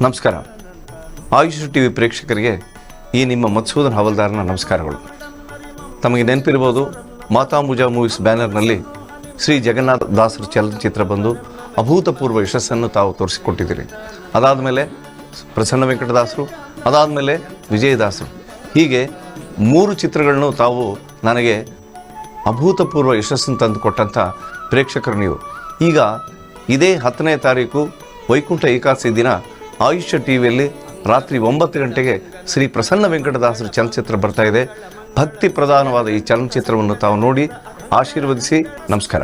ನಮಸ್ಕಾರ. AYUSH T V ಪ್ರೇಕ್ಷಕರಿಗೆ ಈ ನಿಮ್ಮ ಮಧುಸೂದನ್ ಹವಲ್ದಾರನ ನಮಸ್ಕಾರಗಳು. ತಮಗೆ ನೆನಪಿರ್ಬೋದು, ಮಾತಾಂಬುಜಾ ಮೂವೀಸ್ ಬ್ಯಾನರ್ನಲ್ಲಿ ಶ್ರೀ ಜಗನ್ನಾಥ ದಾಸರ ಚಲನಚಿತ್ರ ಬಂದು ಅಭೂತಪೂರ್ವ ಯಶಸ್ಸನ್ನು ತಾವು ತೋರಿಸಿಕೊಟ್ಟಿದ್ದೀರಿ. ಅದಾದ ಮೇಲೆ ಪ್ರಸನ್ನ ವೆಂಕಟದಾಸರು, ಅದಾದಮೇಲೆ ವಿಜಯದಾಸರು. ಹೀಗೆ ಮೂರು ಚಿತ್ರಗಳನ್ನು ತಾವು ನನಗೆ ಅಭೂತಪೂರ್ವ ಯಶಸ್ಸನ್ನು ತಂದು ಕೊಟ್ಟಂಥ ಪ್ರೇಕ್ಷಕರು ನೀವು. ಈಗ ಇದೇ ಹತ್ತನೇ ತಾರೀಕು ವೈಕುಂಠ ಏಕಾದಶಿ ದಿನ ಆಯುಷ್ಯ ಟಿ ವಿಯಲ್ಲಿ ರಾತ್ರಿ ಒಂಬತ್ತು ಗಂಟೆಗೆ ಶ್ರೀ ಪ್ರಸನ್ನ ವೆಂಕಟದಾಸರ ಚಲನಚಿತ್ರ ಬರ್ತಾ ಇದೆ. ಭಕ್ತಿ ಪ್ರಧಾನವಾದ ಈ ಚಲನಚಿತ್ರವನ್ನು ತಾವು ನೋಡಿ ಆಶೀರ್ವದಿಸಿ ನಮಸ್ಕಾರ.